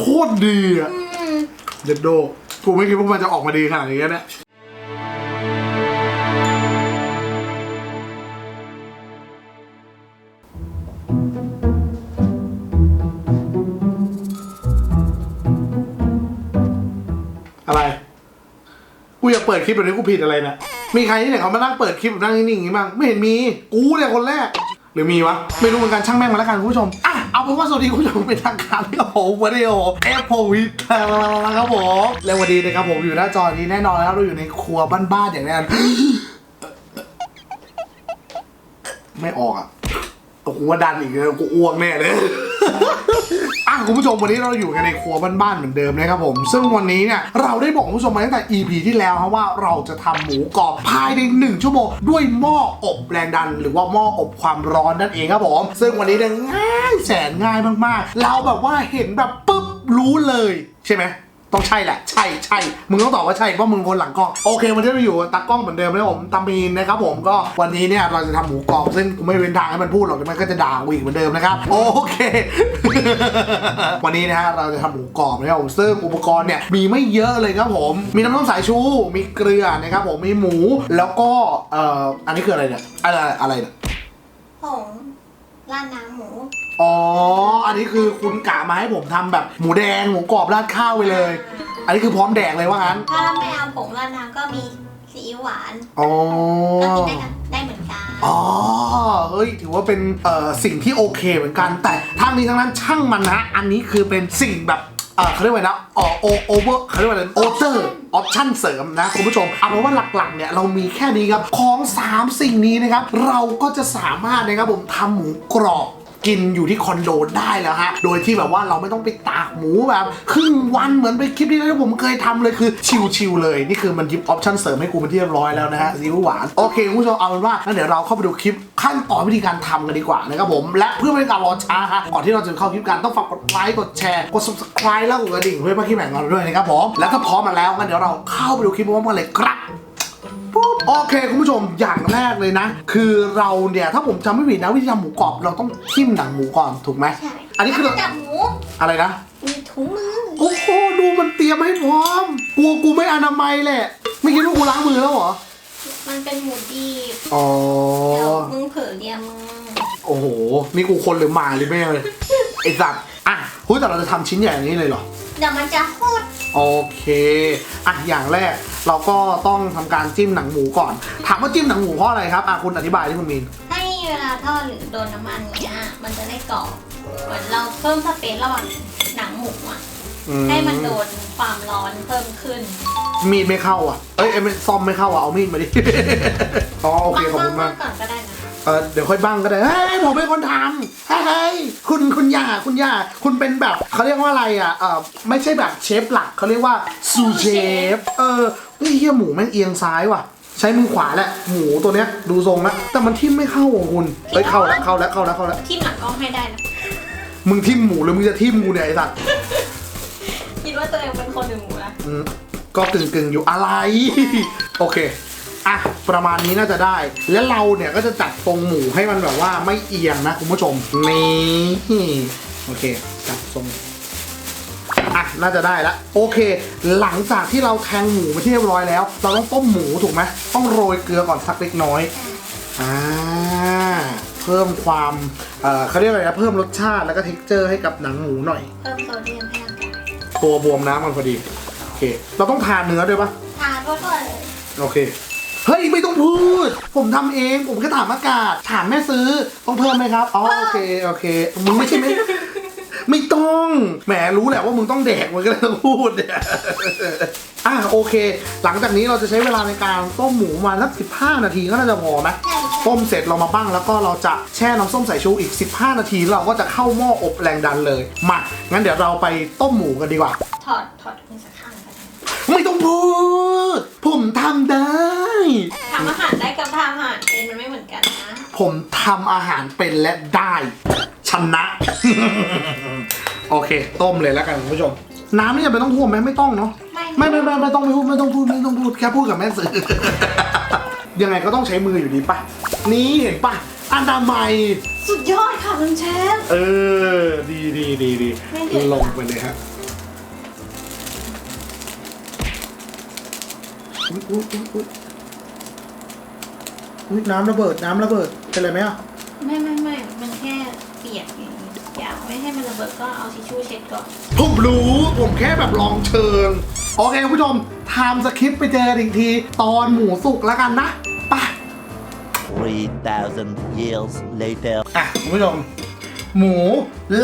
โคตรดีอะอืมเด็ดโด กูไม่คิดว่ามันจะออกมาดีขนาดนี้เนี่ยอะไร กูอยากเปิดคลิปแบบนี้กูผิดอะไรนะ มีใครที่ไหนเขามานั่งเปิดคลิปแบบนั่งนิ่งๆอย่างนี้บ้าง ไม่เห็นมี กูเนี่ยคนแรก หรือมีวะ ไม่รู้เหมือนกันช่างแม่งมาแล้วกันคุณผู้ชมอะ เอาเป็นว่าสวัสดีคุณผู้ชมเป็นทางการครับผมวันนี้โอแอปโพวิทครับผมและวันนี้นะครับผมอยู่หน้าจอนี้แน่นอนแล้วเราอยู่ในครัวบ้านๆอย่างแน่นอนไม่ออกอะ กูว่าดันอีกเลยกูอ้วกแน่เลยอะคุณผู้ชมวันนี้เราอยู่กันในครัวบ้านๆเหมือนเดิมนะครับผม ซึ่งวันนี้เนี่ยเราได้บอกคุณผู้ชมมาตั้งแต่ EP ที่แล้วครับว่าเราจะทำหมูกรอบภายใน 1 ชั่วโมง ด้วยหม้ออบแรงดัน หรือว่าหม้ออบความร้อนนั่นเองครับผม ซึ่งวันนี้เนี่ยง่ายแสนง่ายมากๆ เราแบบว่าเห็นแบบปุ๊บรู้เลย ใช่ไหม ต้องใช่แหละ ใช่ใช่มึงต้องตอบว่าใช่เพราะมึงคนหลังกล้องโอเควันนี้เราอยู่กับตากล้องเหมือนเดิมนะครับผมตามีนนะครับผมก็วันนี้เนี่ยเราจะทำหมูกรอบซึ่งกูไม่เว้นทางให้มันพูดหรอกเดี๋ยวมันก็จะด่ากูอีกเหมือนเดิมนะครับโอเค วันนี้นะฮะเราจะทำหมูกรอบนะครับผมซึ่งอุปกรณ์เนี่ยมีไม่เยอะเลยครับผม มีน้ำส้มสายชูมีเกลือนะครับผมมีหมูแล้วก็เอ่ออันนี้คืออะไรเนี่ยอะไรอะไรเนี่ยผงราดน้ำหมูอ๋อ อันนี้คือคุณกะมาให้ผมทำแบบหมูแดงหมูกรอบราดข้าวไปเลย อันนี้คือพร้อมแดกเลยว่างั้น ถ้าไม่เอาผงราดน้ำก็มีซีอิ๊วหวานอ๋อ ก็กินได้กันได้เหมือนกัน อ๋อ เฮ้ย ถือว่าเป็นเอ่อสิ่งที่โอเคเหมือนกัน แต่ทั้งนี้ทั้งนั้นช่างมันนะ อันนี้คือเป็นสิ่งแบบเออเขาเรียกว่าไงนะอ๋อโอโอเวอร์เขาเรียกว่าอะไรโอเตอร์ออปชั่นเสริมนะคุณผู้ชม เอาเป็นว่าหลักๆเนี่ยเรามีแค่นี้ครับ ของ 3 สิ่งนี้นะครับ เราก็จะสามารถนะครับผมทำหมูกรอบ กินอยู่ที่คอนโดได้แล้วฮะ โดยที่แบบว่าเราไม่ต้องไปตากหมูแบบครึ่งวันเหมือนไปคลิปที่แล้วที่ผมเคยทำเลยคือชิลๆเลย นี่คือมันยิบออปชั่นเสริมให้กูเป็นที่เรียบร้อยแล้วนะฮะซีอิ๊วหวาน โอเคคุณผู้ชมเอาเป็นว่างั้นเดี๋ยวเราเข้าไปดูคลิปขั้นตอนวิธีการทำกันดีกว่านะครับผมและเพื่อไม่ให้การรอช้าฮะก่อนที่เราจะเข้าคลิปกันต้องฝากกดไลค์กดแชร์กด subscribe แล้วกดกระดิ่งเพื่อไม่ให้คลิปใหม่ของเราด้วยนะครับผมและถ้าพร้อมมาแล้วงั้นเดี๋ยวเราเข้าไปดูคลิปพร้อมกันเลยครับ ปุ๊บโอเคคุณผู้ชมอย่างแรกเลยนะ คือเราเนี่ยถ้าผมจำไม่ผิดนะวิธีทำหมูกรอบเราต้องทิ่มหนังหมูก่อนถูกไหมใช่อันนี้คือแล้วก็จับหมูอะไรนะมีถุงมือโอ้โหดูมันเตรียมให้พร้อมกลัวกูไม่อนามัยแหละ ไม่คิดว่ากูล้างมือแล้วเหรอมันเป็นหมูดีบอ๋อเดี๋ยวมึงเผลอเลียมึงโอ้โหนี่กูคนหรือหมาหรือแม่เลยไอสัตว์อะเฮ้ยแต่เราจะทำชิ้นใหญ่อย่างนี้เลยเหรอเดี๋ยวมันจะโคตรโอเคอะอย่างแรก เราก็ต้องทำการจิ้มหนังหมูก่อน ถามว่าจิ้มหนังหมูเพราะอะไรครับอะคุณอธิบายที่คุณมีนให้เวลาทอดหรือโดนน้ำมันเนี้ยมันจะได้กรอบเหมือนเราเพิ่มสเปซระหว่างหนังหมูอะอืให้มันโดนความร้อนเพิ่มขึ้น มีดไม่เข้าอะเอ้ยเอ้ยไม่ซ่อมไม่เข้าอะเอามีดมาดิอ๋อโอเคขอบคุณมากก่อนก็ได้นะเออเดี๋ยวค่อยบ้างก็ได้เฮ้ยผมเป็นคนทำเฮ้ยเฮ้ยคุณคุณย่าคุณย่าคุณเป็นแบบเขาเรียกว่าอะไรอะเออไม่ใช่แบบเชฟหลักเขาเรียกว่าซูเชฟเออ เฮ้ยเฮียหมูแม่งเอียงซ้ายว่ะ ใช้มือขวาแหละหมูตัวเนี้ยดูทรงแล้วแต่มันทิ่มไม่เข้าอะคุณเฮ้ยเข้าแล้วเข้าแล้วเข้าแล้วเข้าแล้วที่หลังกล้องให้ได้นะมึงทิ่มหมูหรือมึงจะทิ่มกูเนี่ยไอ้สัตว์คิดว่าตัวเองเป็นคนหรือหมูนะอืมก็กึ่งกึ่งๆอยู่อะไร โอเคอะประมาณนี้น่าจะได้ แล้วเราเนี่ยก็จะจัดตรงหมูให้มันแบบว่าไม่เอียงนะคุณผู้ชมนี่โอเคจัดทรง อะน่าจะได้แล้วโอเค หลังจากที่เราแทงหมูไปที่เรียบร้อยแล้ว เราต้องต้มหมูถูกไหมต้องโรยเกลือก่อนสักเล็กน้อยอ่าเพิ่มความเอ่อเขาเรียกอะไรนะเพิ่มรสชาติแล้วก็เท็กเจอร์ให้กับหนังหมูหน่อย เพิ่มโซเดียมให้ร่างกายตัวบวมน้ำมันพอดีโอเค เราต้องทานเนื้อด้วยปะทานก็ด้วยโอเคเฮ้ยไม่ต้องพูด ผมทำเอง ผมแค่ถามอากาศ ถามแม่ซื้อ ต้องเพิ่มไหมครับ อ๋อ โอเค โอเค มึงไม่ใช่ไหม ไม่ต้อง แหมรู้แหละว่ามึงต้องแดกมึงก็เลยต้องพูดเนี่ยอะโอเค หลังจากนี้เราจะใช้เวลาในการต้มหมูมาสักสิบห้านาทีก็น่าจะพอไหมใช่ต้มเสร็จเรามาปั้งแล้วก็เราจะแช่น้ำส้มสายชูอีก 15 นาทีแล้วเราก็จะเข้าหม้ออบแรงดันเลยมางั้นเดี๋ยวเราไปต้มหมูกันดีกว่า ถอดถอดมือสักข้างก็ได้ไม่ต้องพูด ผมทำได้ ทำอาหารได้กับทำอาหารเป็นมันไม่เหมือนกันนะ ผมทำอาหารเป็นและได้ ชนะ โอเค ต้มเลยแล้วกันคุณผู้ชม น้ำนี่จะไปต้องท่วมไหมไม่ต้องเนาะไม่ไม่ไม่ไม่ต้องไม่พูดไม่ต้องพูดไม่ต้องพูดแค่พูดกับแม่สื่อยังไงก็ต้องใช้มืออยู่ดีป่ะ นี่เห็นป่ะอันดาม่สุดยอดค่ะคุณเชฟเออ ดีดีดีดีลงไปเลยฮะน้ำระเบิดน้ำระเบิดเป็นไรไหมอะ ไม่ไม่ไม่มันแค่ ปียกอย่างนี้อยากไม่ให้มันระเบิดก็เอาทิชชู่เช็ดก่อน ผมรู้ผมแค่แบบลองเชิง โอเคคุณผู้ชมไทม์สคริปต์ไปเจอกันอีกที ตอนหมูสุกแล้วกันนะไป3,000 years later. อะคุณผู้ชม หมู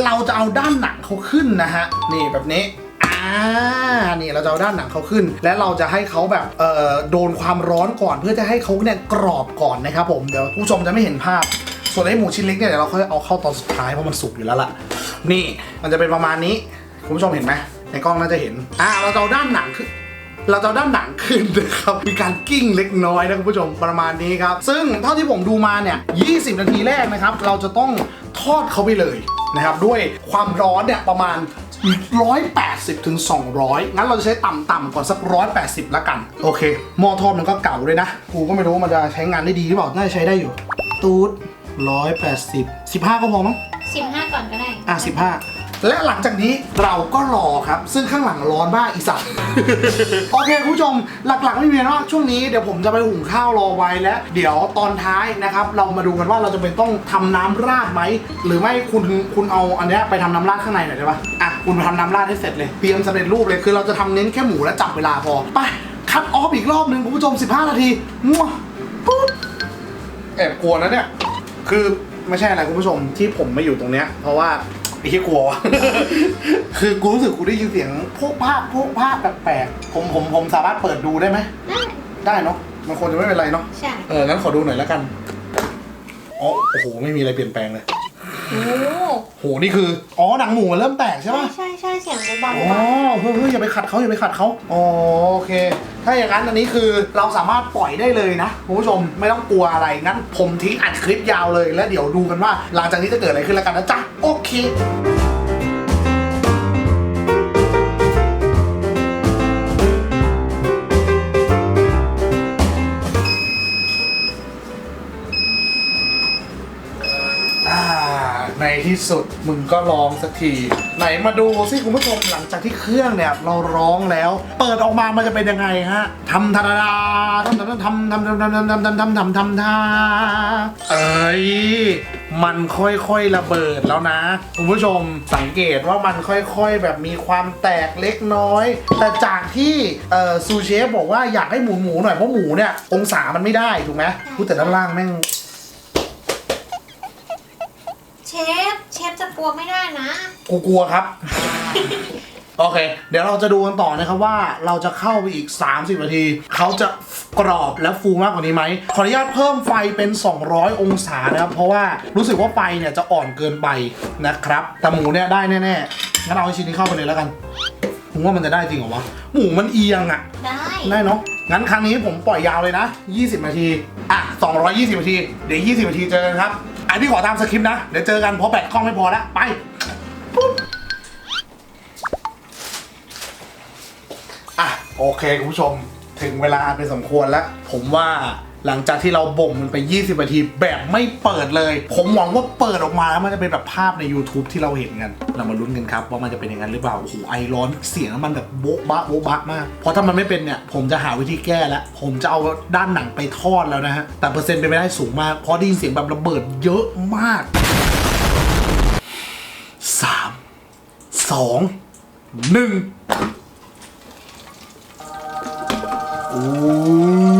เราจะเอาด้านหนังเขาขึ้นนะฮะ นี่แบบนี้ อ่า นี่เราจะเอาด้านหนังเขาขึ้น และเราจะให้เขาแบบเอ่อโดนความร้อนก่อนเพื่อจะให้เขาเนี่ยกรอบก่อนนะครับผม เดี๋ยวผู้ชมจะไม่เห็นภาพ ส่วนไอ้หมูชิ้นเล็กเนี่ยเดี๋ยวเราค่อยเอาเข้าตอนสุดท้ายเพราะมันสุกอยู่แล้วล่ะ นี่มันจะเป็นประมาณนี้คุณผู้ชมเห็นไหมในกล้องน่าจะเห็น อ่าเราจะเอาด้านหนังขึ้นเราจะเอาด้านหนังขึ้นนะครับ มีการกิ้งเล็กน้อยนะคุณผู้ชมประมาณนี้ครับ ซึ่งเท่าที่ผมดูมาเนี่ย 20 นาทีแรกนะครับ เราจะต้องทอดเขาไปเลยนะครับ ด้วยความร้อนเนี่ยประมาณ 180ถึง200 งั้นเราจะใช้ต่ำๆก่อนสัก 180ละกัน โอเคหม้อทอดมันก็เก่าเลยนะ กูก็ไม่รู้มันจะใช้งานได้ดีหรือเปล่า น่าจะใช้ได้อยู่ ตูด 180 15ก็พอมั้ง15ก่อนก็ได้ อะ15และหลังจากนี้เราก็รอครับ ซึ่งข้างหลังร้อนมากอีสัตว์ โอเคคุณผู้ชม หลักๆ ไม่มีอะไรมากช่วงนี้เดี๋ยวผมจะไปหุงข้าวรอไว้และเดี๋ยวตอนท้ายนะครับ เรามาดูกันว่าเราจะเป็นต้องทำน้ำราดไหม หรือไม่คุณคุณเอาอันเนี้ยไปทำน้ำราดข้างในหน่อยได้ปะอะคุณทำน้ำราดให้เสร็จเลยเตรียมสำเร็จรูปเลยคือเราจะทำเน้นแค่หมูและจับเวลาพอไปคัดออฟอีกรอบหนึ่งคุณผู้ชม 15 นาทีมั่วปุ๊บแอบกลัวนะเนี่ย คือไม่ใช่อะไรคุณผู้ชมที่ผมไม่อยู่ตรงเนี้ย เพราะว่าไอ้ที่กลัววะคือกูรู้สึกกูได้ยินเสียงพวกภาพพวกภาพแปลกๆผมผมผมสามารถเปิดดูได้ไหมได้ได้เนาะมันคงจะไม่เป็นไรเนาะใช่เอองั้นขอดูหน่อยแล้วกันอ๋อโอ้โหไม่มีอะไรเปลี่ยนแปลงเลยโอ้โหนี่คืออ๋อหนังหมูมันเริ่มแตกใช่ใช่ปะใช่ใช่เสียงเบาอ๋อเฮ้ยเฮ้ยอย่าไปขัดเขาอย่าไปขัดเขาอ๋อโอเค ถ้าอย่างนั้นอันนี้คือเราสามารถปล่อยได้เลยนะคุณผู้ชมไม่ต้องกลัวอะไรงั้น ผมทิ้งอัดคลิปยาวเลย แล้วเดี๋ยวดูกันว่า หลังจากนี้จะเกิดอะไรขึ้นแล้วกันนะจ๊ะโอเค ที่สุดมึงก็ร้องสักที ไหนมาดูสิคุณผู้ชมหลังจากที่เครื่องเนี่ยเราร้องแล้ว เปิดออกมามันจะเป็นยังไงฮะทำทาดาดาทำทำทำทำทำทำทำทำทำทำทำทำทาเอ้ยมันค่อยๆระเบิดแล้วนะ คุณผู้ชมสังเกตว่ามันค่อยๆ แบบมีความแตกเล็กน้อย แต่จากที่ซูเชฟบอกว่าอยากให้หมูหมูหน่อยเพราะหมูเนี่ยองศามันไม่ได้ถูกไหมพูดแต่ด้านล่างแม่ง ๆเชฟ เชฟจะก ลัวไม่ได้นะ กูกลัวครับ โอเค เดี๋ยวเราจะดูกันต่อนะครับว่าเราจะเข้าไปอีก 30 นาที เขาจะกรอบและฟูมากกว่านี้ไหม ขออนุญาตเพิ่มไฟเป็น 200 องศานะครับ เพราะว่ารู้สึกว่าไฟเนี่ยจะอ่อนเกินไปนะครับ แต่หมูเนี่ยได้แน่ๆ งั้นเอาไอ้ชิ้นนี้เข้าไปเลยแล้วกันผมว่ามันจะได้จริงเหรอวะ หมูมันเอียงอะได้ได้เนาะ งั้นครั้งนี้ผมปล่อยยาวเลยนะ 20 นาที อะ 220 นาที เดี๋ยว 20 นาทีเจอกันครับ อันนี้ขอตามสคริปต์นะ เดี๋ยวเจอกันเพราะแบตกล้องไม่พอแล้วไป อะ โอเค คุณผู้ชมถึงเวลาเป็นสมควรแล้ว ผมว่า หลังจากที่เราบ่มมันไป 20นาทีแบบไม่เปิดเลย ผมหวังว่าเปิดออกมาแล้วมันจะเป็นแบบภาพใน YouTube ที่เราเห็นกัน เรามาลุ้นกันครับ ว่ามันจะเป็นอย่างนั้นหรือเปล่า โอ้โห ไอร้อนเสียงมันแบบโบ๊ะบะโบ๊ะบะมาก เพราะถ้ามันไม่เป็นเนี่ย ผมจะหาวิธีแก้แล้ว ผมจะเอาด้านหนังไปทอดแล้วนะฮะ แต่เปอร์เซ็นต์เป็นไปได้สูงมาก เพราะได้ยินเสียงแบบระเบิดเยอะมากสามสองหนึ่งโอ้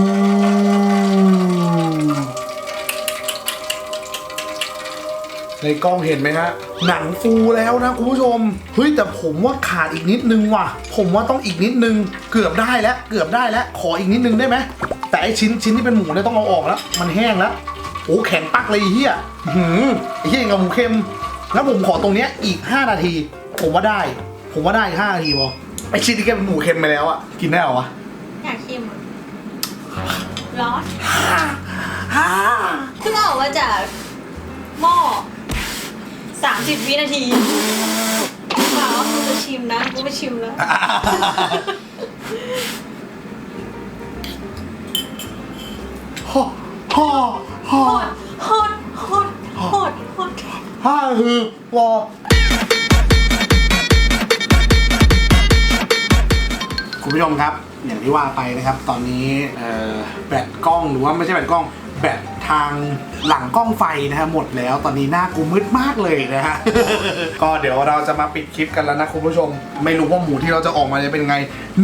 ในกล้องเห็นไหมฮะ หนังฟูแล้วนะคุณผู้ชม เฮ้ยแต่ผมว่าขาดอีกนิดนึงว่ะ ผมว่าต้องอีกนิดนึง เกือบได้แล้ว เกือบได้แล้ว ขออีกนิดนึงได้ไหม แต่ไอชิ้นชิ้นที่เป็นหมูเนี่ยต้องเอาออกแล้ว มันแห้งแล้ว โอ้แข็งปักเลยไอ้เฮียหืมไอ้เฮียกับหมูเค็ม แล้วผมขอตรงเนี้ยอีก 5 นาที ผมว่าได้ ผมว่าได้อีก5นาทีพอไอชิ้นที่แกเป็นหมูเค็มไปแล้วอะกินได้เหรอวะ อยากชิมอะร้อนเพิ่งออกมาจากหม้อ 30วินาทีถามว่ากูจะชิมนะกูไม่ชิมแล้ว ฮ่อฮ่อฮ่อ โหดโหดโหดโหดฮ่าฮือวอคุณผู้ชมครับ อย่างที่ว่าไปนะครับ ตอนนี้เอ่อแบตกล้องหรือว่าไม่ใช่แบตกล้อง แบต ทางหลังกล้องไฟนะฮะหมดแล้วตอนนี้หน้ากูมืดมากเลยนะฮะ ก็เดี๋ยวเราจะมาปิดคลิปกันแล้วนะคุณผู้ชม ไม่รู้ว่าหมูที่เราจะออกมาจะเป็นไง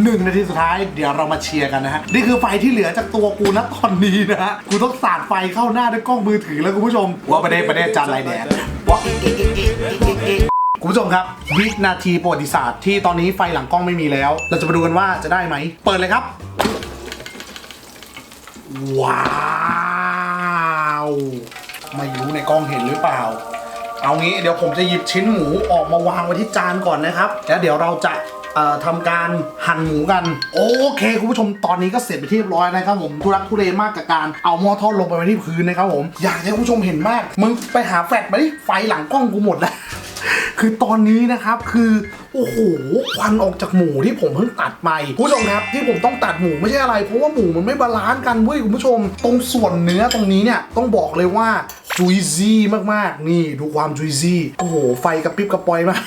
หนึ่งนาทีสุดท้ายเดี๋ยวเรามาเชียร์กันนะฮะนี่คือไฟที่เหลือจากตัวกูนะตอนนี้นะฮะกูต้องสาดไฟเข้าหน้าด้วยกล้องมือถือแล้วคุณผู้ชมว่าประเด็นประเด็นจานไรแดดว่าเอ๊ะเอ๊ะเอ๊ะเอ๊ะเอ๊ะเอ๊ะคุณผู้ชมครับ วินาทีประวัติศาสตร์ที่ตอนนี้ไฟหลังกล้องไม่มีแล้ว เราจะมาดูกันว่าจะได้ไหม เปิดเลยครับ ว้าว ไม่รู้ในกล้องเห็นหรือเปล่า เอางี้เดี๋ยวผมจะหยิบชิ้นหมูออกมาวางไว้ที่จานก่อนนะครับ แล้วเดี๋ยวเราจะทำการหั่นหมูกัน โอเค คุณผู้ชมตอนนี้ก็เสร็จไปที่เรียบร้อยนะครับผมทุรักทุเลมากกับการเอาหม้อทอดลงไปไว้ที่พื้นนะครับผมอยากให้คุณผู้ชมเห็นมาก มึงไปหาแฟลชมาดิไฟหลังกล้องกูหมดแล้ว คือตอนนี้นะครับคือโอ้โหควันออกจากหมูที่ผมเพิ่งตัดไปคุณผู้ชมครับที่ผมต้องตัดหมูไม่ใช่อะไร เพราะว่าหมูมันไม่บาลานซ์กันเว้ยคุณผู้ชม ตรงส่วนเนื้อตรงนี้เนี่ยต้องบอกเลยว่าจุยซี่มากๆ นี่ดูความจุยซี่โอ้โห ไฟกระพริบกระปอยมาก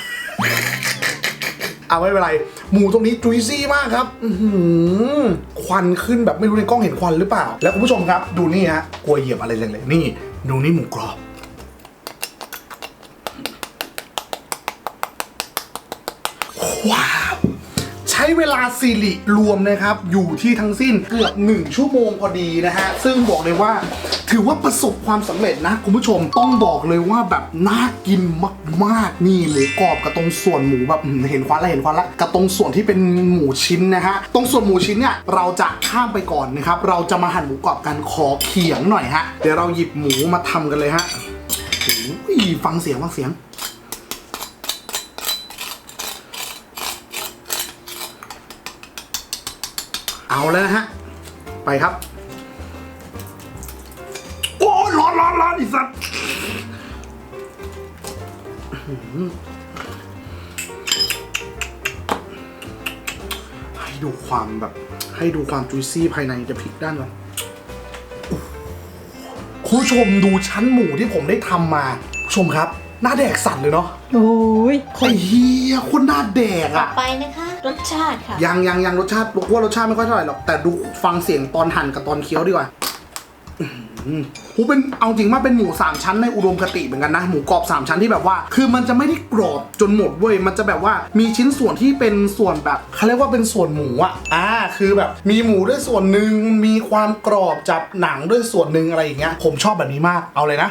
เอาไม่เป็นไร หมูตรงนี้จุยซี่มากครับอืควันขึ้นแบบไม่รู้ในกล้องเห็นควันหรือเปล่า แล้วคุณผู้ชมครับ ดูนี่ฮะกลัวเหยียบอะไรเลยนี่ ดูนี่หมูกรอบ ว้าวใช้เวลาซีริรวมนะครับ อยู่ที่ทั้งสิ้นเกือบ 1 ชั่วโมงพอดีนะฮะ ซึ่งบอกเลยว่า ถือว่าประสบความสำเร็จนะ คุณผู้ชมต้องบอกเลยว่าแบบน่ากินมาก ๆ นี่หมูกรอบกับตรงส่วนหมูแบบเห็นควันแล้วเห็นควันล้วกับตรงส่วนที่เป็นหมูชิ้นนะฮะ ตรงส่วนหมูชิ้นเนี่ยเราจะข้ามไปก่อนนะครับ เราจะมาหั่นหมูกรอบกันขอเขียงหน่อยฮะเดี๋ยวเราหยิบหมูมาทำกันเลยฮะฟังเสียงฟังเสียง เอาแล้วนะฮะ ไปครับ โอ้ยร้อนร้อนร้อนอีสัตว์อื้อหือให้ดูความแบบ ให้ดูความจุยซี่ภายในจะพลิกด้านก่อนโอ้โหคุณผู้ชมดูชั้นหมูที่ผมได้ทำมาคุณผู้ชมครับ หน้าแดกสั่นเลยเนาะโอ้ยไอ้เฮียคนหน้าแดกต่ออะ ไปนะคะ รสชาติค่ะ ยังยังยังรสชาติว่ารสชาติไม่ค่อยเท่าไหร่หรอก แต่ดูฟังเสียงตอนหั่นกับตอนเคี้ยวดีกว่าหูเป็นเอาจริงมากเป็นหมูสามชั้นในอุดมคติเหมือนกันนะ หมูกรอบสามชั้นที่แบบว่า คือมันจะไม่ได้กรอบจนหมดเว้ยมันจะแบบว่ามีชิ้นส่วนที่เป็นส่วนแบบเขาเรียกว่าเป็นส่วนหมูอะอ่าคือแบบ มีหมูด้วยส่วนหนึ่งมีความกรอบจับหนังด้วยส่วนหนึ่งอะไรอย่างเงี้ยผมชอบแบบนี้มากเอาเลยนะ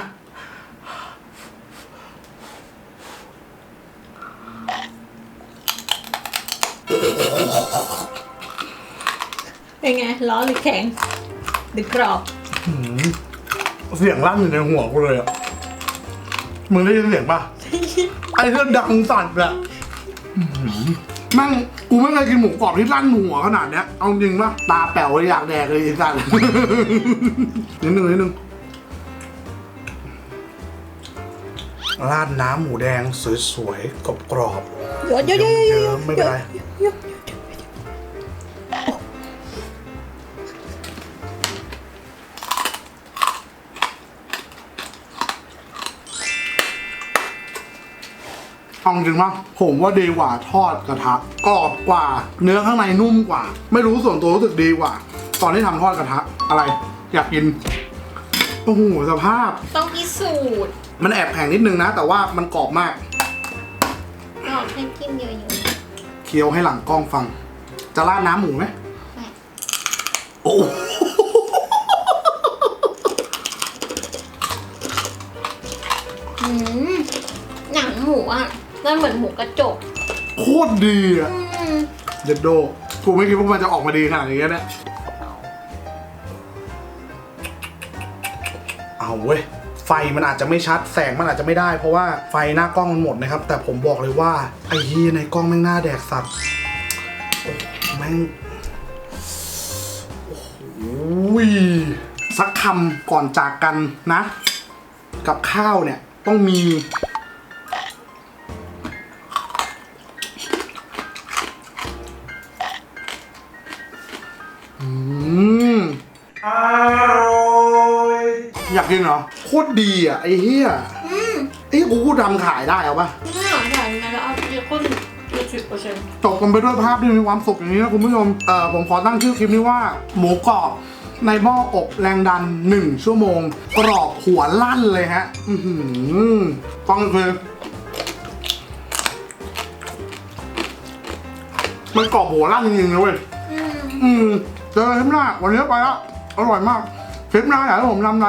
เป็นไงร้อนหรือแข็งหรือกรอบเสียงลั่นอยู่ในหัวกูเลยอะ มึงได้ยินเสียงปะ ไอ้เรื่องดังสั่นอะอื้อหือแมั่งกูไม่เคยกินหมูกรอบที่ลั่นหัวขนาดเนี้ย เอาจริงปะตาแป๋วเลยอยากแดกเลยไอ้สั่น นิดนึงนิดนึงราดน้ำหมูแดงสวยๆกรอบเยอะเยอะเยอะเยอะเยิ้มๆไม่เป็นไรเยอ เอาจริงปะผมว่าดีกว่าทอดกระทะกรอบกว่า เนื้อข้างในนุ่มกว่า ไม่รู้ส่วนตัวรู้สึกดีกว่า ตอนที่ทำทอดกระทะอะไรอยากกินโอ้โหสภาพ ต้องพิสูจน์มันแอบแข็งนิดนึงนะ แต่ว่ามันกรอบมาก กรอบให้จิ้มเยอะเคี้ยวให้หลังกล้องฟัง จะราดน้ำหมูไหมๆไปโอ้อืมหนังหมูอะ มันเหมือนหมูกระจกโคตรดีอะอืมเด็ดโดกูไม่คิดว่ามันจะออกมาดีขนาดนี้นะเอาเว้ย ไฟมันอาจจะไม่ชัดแสงมันอาจจะไม่ได้ เพราะว่าไฟหน้ากล้องมันหมดนะครับ แต่ผมบอกเลยว่า ไอ้เฮียในกล้องแม่งหน้าแดกสัตว์โอ้โหแม่งโอ้โหสักคำก่อนจากกันนะ กับข้าวเนี่ยต้องมี กกินเหรอโคตรดีอะไอ้เหี้ยอืมไอ้กูกูทำขายได้เอาปะนี่หนังใหญ่นะแล้วเอาเยอะขึ้นเยอะสุดเชิญจบกันไปด้วยภาพที่มีความสุขอย่างนี้นะคุณผู้ชมเอ่อผมขอตั้งชื่อคลิปนี้ว่า หมูกรอบในหม้ออบแรงดัน 1 ชั่วโมง กรอบหัวลั่นเลยฮะ อือหือฟังคือมันกรอบหัวลั่นจริงๆนะเว้ย อืม อืมเจอกันคลิปหน้าวันนี้ไปแล้วอร่อยมากคลิปหน้าอยากให้ผมทำอะไร